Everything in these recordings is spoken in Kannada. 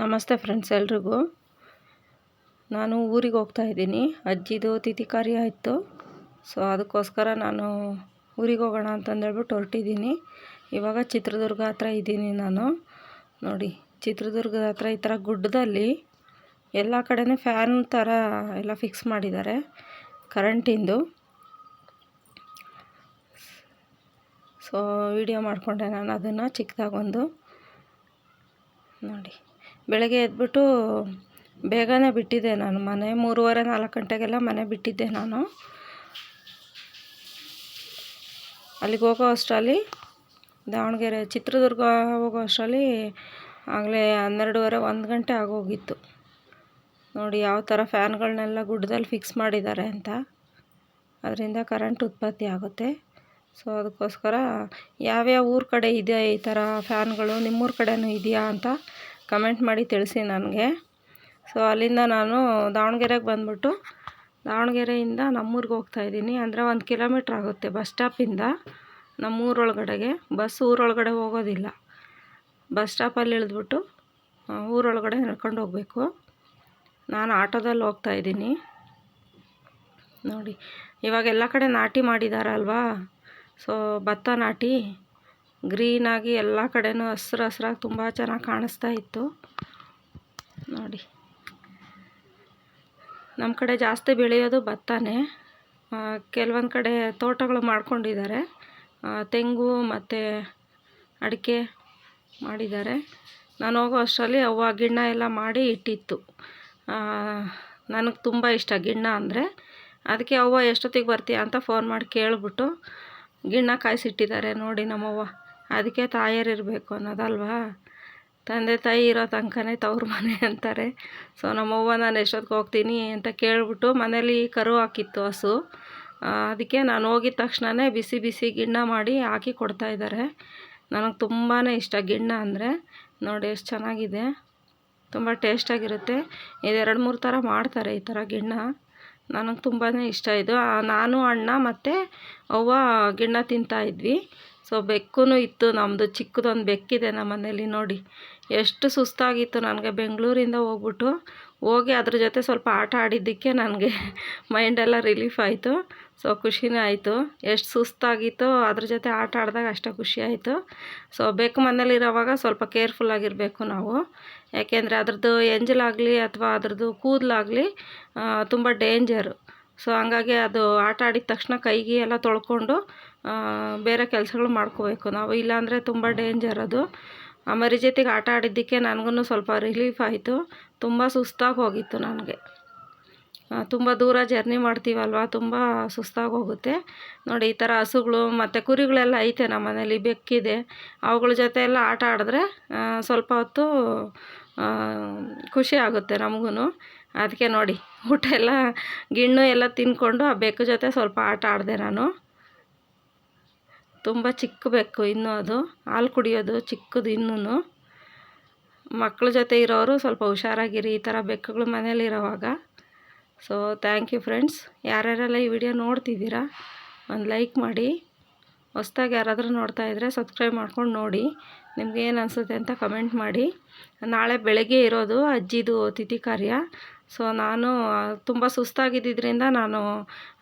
ನಮಸ್ತೆ ಫ್ರೆಂಡ್ಸ್ ಎಲ್ರಿಗೂ. ನಾನು ಊರಿಗೆ ಹೋಗ್ತಾ ಇದ್ದೀನಿ. ಅಜ್ಜಿದು ತಿಥಿ ಕಾರ್ಯ ಇತ್ತು. ಸೊ ಅದಕ್ಕೋಸ್ಕರ ನಾನು ಊರಿಗೆ ಹೋಗೋಣ ಅಂತಂದೇಳ್ಬಿಟ್ಟು ಹೊರಟಿದ್ದೀನಿ. ಇವಾಗ ಚಿತ್ರದುರ್ಗ ಹತ್ರ ಇದ್ದೀನಿ ನಾನು. ನೋಡಿ ಚಿತ್ರದುರ್ಗದ ಹತ್ರ ಈ ಥರ ಗುಡ್ಡದಲ್ಲಿ ಎಲ್ಲ ಕಡೆನೇ ಫ್ಯಾನ್ ಥರ ಎಲ್ಲ ಫಿಕ್ಸ್ ಮಾಡಿದ್ದಾರೆ. ಕರೆಂಟಿಂದು ಸೊ ವಿಡಿಯೋ ಮಾಡಿಕೊಂಡೆ ನಾನು ಅದನ್ನು ಚಿಕ್ಕದಾಗೊಂದು ನೋಡಿ. ಬೆಳಗ್ಗೆ ಎದ್ಬಿಟ್ಟು ಬೇಗನೆ ಬಿಟ್ಟಿದ್ದೆ ನಾನು ಮನೆ, ಮೂರುವರೆ ನಾಲ್ಕು ಗಂಟೆಗೆಲ್ಲ ಮನೆ ಬಿಟ್ಟಿದ್ದೆ ನಾನು. ಅಲ್ಲಿಗೆ ಹೋಗೋ ಅಷ್ಟರಲ್ಲಿ, ದಾವಣಗೆರೆ, ಚಿತ್ರದುರ್ಗ ಹೋಗೋ ಅಷ್ಟರಲ್ಲಿ ಆಗಲೇ ಹನ್ನೆರಡುವರೆ, ಒಂದು ಗಂಟೆ ಆಗೋಗಿತ್ತು. ನೋಡಿ ಯಾವ ಥರ ಫ್ಯಾನ್ಗಳನ್ನೆಲ್ಲ ಗುಡ್ಡದಲ್ಲಿ ಫಿಕ್ಸ್ ಮಾಡಿದ್ದಾರೆ ಅಂತ. ಅದರಿಂದ ಕರೆಂಟ್ ಉತ್ಪತ್ತಿ ಆಗುತ್ತೆ. ಸೊ, ಅದಕ್ಕೋಸ್ಕರ ಯಾವ್ಯಾವ ಊರ ಕಡೆ ಇದೆ ಈ ಥರ ಫ್ಯಾನ್ಗಳು? ನಿಮ್ಮೂರ ಕಡೆಯೂ ಇದೆಯಾ ಅಂತ ಕಮೆಂಟ್ ಮಾಡಿ ತಿಳಿಸಿ ನನಗೆ. ಸೊ ಅಲ್ಲಿಂದ ನಾನು ದಾವಣಗೆರೆಗೆ ಬಂದ್ಬಿಟ್ಟು ದಾವಣಗೆರೆಯಿಂದ ನಮ್ಮೂರಿಗೆ ಹೋಗ್ತಾಯಿದ್ದೀನಿ ಅಂದರೆ ಒಂದು ಕಿಲೋಮೀಟ್ರ್ ಆಗುತ್ತೆ ಬಸ್ ಸ್ಟಾಪಿಂದ ನಮ್ಮೂರೊಳಗಡೆಗೆ. ಬಸ್ ಊರೊಳಗಡೆ ಹೋಗೋದಿಲ್ಲ. ಬಸ್ ಸ್ಟಾಪಲ್ಲಿ ಇಳಿದ್ಬಿಟ್ಟು ಊರೊಳಗಡೆ ನಡ್ಕೊಂಡು ಹೋಗಬೇಕು. ನಾನು ಆಟೋದಲ್ಲಿ ಹೋಗ್ತಾಯಿದ್ದೀನಿ ನೋಡಿ, ಇವಾಗ ಎಲ್ಲ ಕಡೆ ನಾಟಿ ಮಾಡಿದಾರಲ್ವಾ? ಸೊ ಭತ್ತ ನಾಟಿ. ಗ್ರೀನಾಗಿ ಎಲ್ಲ ಕಡೆಯೂ ಹಸ್ರು ಹಸ್ರಾಗಿ ತುಂಬ ಚೆನ್ನಾಗಿ ಕಾಣಿಸ್ತಾ ಇತ್ತು. ನೋಡಿ. ನಮ್ಮ ಕಡೆ ಜಾಸ್ತಿ ಬೆಳೆಯೋದು ಭತ್ತನೇ. ಕೆಲವೊಂದು ಕಡೆ ತೋಟಗಳು ಮಾಡ್ಕೊಂಡಿದ್ದಾರೆ. ತೆಂಗು ಮತ್ತು ಅಡಿಕೆ ಮಾಡಿದ್ದಾರೆ. ನಾನು ಹೋಗೋ ಅಷ್ಟರಲ್ಲಿ ಅವ್ವ ಗಿಣ್ಣ ಎಲ್ಲ ಮಾಡಿ ಇಟ್ಟಿತ್ತು. ನನಗೆ ತುಂಬ ಇಷ್ಟ ಗಿಣ್ಣ ಅಂದರೆ. ಅದಕ್ಕೆ ಅವ್ವ ಎಷ್ಟೊತ್ತಿಗೆ ಬರ್ತೀಯ ಅಂತ ಫೋನ್ ಮಾಡಿ ಕೇಳಿಬಿಟ್ಟು ಗಿಣ್ಣ ಕಾಯಿಸಿಟ್ಟಿದ್ದಾರೆ ನೋಡಿ ನಮ್ಮವ್ವ. ಅದಕ್ಕೆ ತಾಯರಿರಬೇಕು ಅನ್ನೋದಲ್ವಾ? ತಂದೆ ತಾಯಿ ಇರೋ ತನಕನೇ ತವ್ರ ಮನೆ ಅಂತಾರೆ. ಸೊ ನಮ್ಮವ್ವ ನಾನು ಎಷ್ಟೊತ್ತಿಗೆ ಹೋಗ್ತೀನಿ ಅಂತ ಕೇಳಿಬಿಟ್ಟು ಮನೇಲಿ ಕರು ಹಾಕಿತ್ತು ಹಸು. ಅದಕ್ಕೆ ನಾನು ಹೋಗಿದ ತಕ್ಷಣವೇ ಬಿಸಿ ಬಿಸಿ ಗಿಣ್ಣ ಮಾಡಿ ಹಾಕಿ ಕೊಡ್ತಾಯಿದ್ದಾರೆ ನನಗೆ ತುಂಬಾ ಇಷ್ಟ ಗಿಣ್ಣ ಅಂದರೆ. ನೋಡಿ ಎಷ್ಟು ಚೆನ್ನಾಗಿದೆ. ತುಂಬ ಟೇಸ್ಟಾಗಿರುತ್ತೆ ಇದು ಎರಡು ಮೂರು ಥರ ಮಾಡ್ತಾರೆ ಈ ಥರ ಗಿಣ್ಣ. ನನಗೆ ತುಂಬಾ ಇಷ್ಟ ಇದು. ನಾನು, ಅಣ್ಣ ಮತ್ತು ಅವ್ವ ಗಿಣ್ಣ ತಿಂತಾಯಿದ್ವಿ ಸೊ ಬೆಕ್ಕೂ ಇತ್ತು ನಮ್ಮದು ಚಿಕ್ಕದೊಂದು ಬೆಕ್ಕಿದೆ ನಮ್ಮ ಮನೇಲಿ ನೋಡಿ. ಎಷ್ಟು ಸುಸ್ತಾಗಿತ್ತು ನನಗೆ ಬೆಂಗಳೂರಿಂದ ಹೋಗ್ಬಿಟ್ಟು. ಹೋಗಿ ಅದ್ರ ಜೊತೆ ಸ್ವಲ್ಪ ಆಟ ಆಡಿದ್ದಕ್ಕೆ ನನಗೆ ಮೈಂಡೆಲ್ಲ ರಿಲೀಫ್ ಆಯಿತು. ಸೊ ಖುಷಿನೇ ಆಯಿತು. ಎಷ್ಟು ಸುಸ್ತಾಗಿತ್ತು ಅದ್ರ ಜೊತೆ ಆಟ ಆಡಿದಾಗ ಅಷ್ಟೇ ಖುಷಿ ಆಯಿತು. ಸೊ ಬೆಕ್ಕು ಮನೇಲಿರೋವಾಗ ಸ್ವಲ್ಪ ಕೇರ್ಫುಲ್ಲಾಗಿರಬೇಕು ನಾವು. ಯಾಕೆಂದರೆ ಅದ್ರದ್ದು ಎಂಜಲಾಗಲಿ ಅಥವಾ ಅದ್ರದ್ದು ಕೂದಲಾಗಲಿ ತುಂಬ ಡೇಂಜರು. ಸೊ ಹಂಗಾಗಿ ಅದು ಆಟ ಆಡಿದ ತಕ್ಷಣ ಕೈಗೆ ಎಲ್ಲ ತೊಳ್ಕೊಂಡು ಬೇರೆ ಕೆಲಸಗಳು ಮಾಡ್ಕೋಬೇಕು. ನಾವು ಇಲ್ಲಾಂದರೆ ತುಂಬ ಡೇಂಜರ್ ಅದು. ಮರಿ ಜೊತೆಗೆ ಆಟ ಆಡಿದ್ದಕ್ಕೆ ನನಗೂ ಸ್ವಲ್ಪ ರಿಲೀಫ್ ಆಯಿತು. ತುಂಬ ಸುಸ್ತಾಗಿ ಹೋಗಿತ್ತು ನನಗೆ. ತುಂಬ ದೂರ ಜರ್ನಿ ಮಾಡ್ತೀವಲ್ವ? ತುಂಬ ಸುಸ್ತಾಗಿ ಹೋಗುತ್ತೆ. ನೋಡಿ, ಈ ಥರ ಹಸುಗಳು ಮತ್ತು ಕುರಿಗಳೆಲ್ಲ ಐತೆ ನಮ್ಮ ಮನೇಲಿ, ಬೆಕ್ಕಿದೆ. ಅವುಗಳ ಜೊತೆ ಎಲ್ಲ ಆಟ ಆಡಿದ್ರೆ ಸ್ವಲ್ಪ ಹೊತ್ತು ಖುಷಿ ಆಗುತ್ತೆ ನಮಗೂ ಅದಕ್ಕೆ ನೋಡಿ, ಊಟ ಎಲ್ಲ, ಗಿಣ್ಣು ಎಲ್ಲ ತಿಂದ್ಕೊಂಡು ಆ ಬೆಕ್ಕು ಜೊತೆ ಸ್ವಲ್ಪ ಆಟ ಆಡಿದೆ ನಾನು. ತುಂಬ ಚಿಕ್ಕ ಬೆಕ್ಕು, ಇನ್ನೂ ಅದು ಹಾಲು ಕುಡಿಯೋದು ಚಿಕ್ಕದು ಇನ್ನೂ ಮಕ್ಕಳ ಜೊತೆ ಇರೋರು ಸ್ವಲ್ಪ ಹುಷಾರಾಗಿರಿ, ಈ ಥರ ಬೆಕ್ಕುಗಳು ಮನೇಲಿರೋವಾಗ ಸೊ ಥ್ಯಾಂಕ್ ಯು ಫ್ರೆಂಡ್ಸ್ ಯಾರ್ಯಾರೆಲ್ಲ ಈ ವಿಡಿಯೋ ನೋಡ್ತಿದ್ದೀರಾ, ಒಂದು ಲೈಕ್ ಮಾಡಿ. ಹೊಸ್ದಾಗಿ ಯಾರಾದರೂ ನೋಡ್ತಾ ಇದ್ದರೆ ಸಬ್ಸ್ಕ್ರೈಬ್ ಮಾಡ್ಕೊಂಡು ನೋಡಿ. ನಿಮ್ಗೆ ಏನು ಅನಿಸುತ್ತೆ ಅಂತ ಕಮೆಂಟ್ ಮಾಡಿ. ನಾಳೆ ಬೆಳಗ್ಗೆ ಇರೋದು ಅಜ್ಜಿದು ಅತಿಥಿ ಕಾರ್ಯ. ಸೊ ನಾನು ತುಂಬ ಸುಸ್ತಾಗಿದ್ದರಿಂದ ನಾನು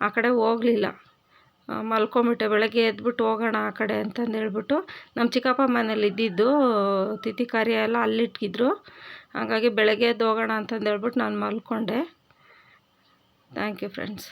ಆ ಕಡೆ ಹೋಗಲಿಲ್ಲ. ಮಲ್ಕೊಂಬಿಟ್ಟೆ ಬೆಳಗ್ಗೆ ಎದ್ಬಿಟ್ಟು ಹೋಗೋಣ ಆ ಕಡೆ ಅಂತಂದು ಹೇಳ್ಬಿಟ್ಟು ನಮ್ಮ ಚಿಕ್ಕಪ್ಪ ಮನೇಲಿ ಇದ್ದಿದ್ದು ತಿಥಿ ಕಾರ್ಯ ಎಲ್ಲ ಅಲ್ಲಿಟ್ಟಿದ್ರು ಹಾಗಾಗಿ ಬೆಳಗ್ಗೆ ಎದ್ದು ಹೋಗೋಣ ಅಂತಂದು ಹೇಳ್ಬಿಟ್ಟು ನಾನು ಮಲ್ಕೊಂಡೆ. Thank you friends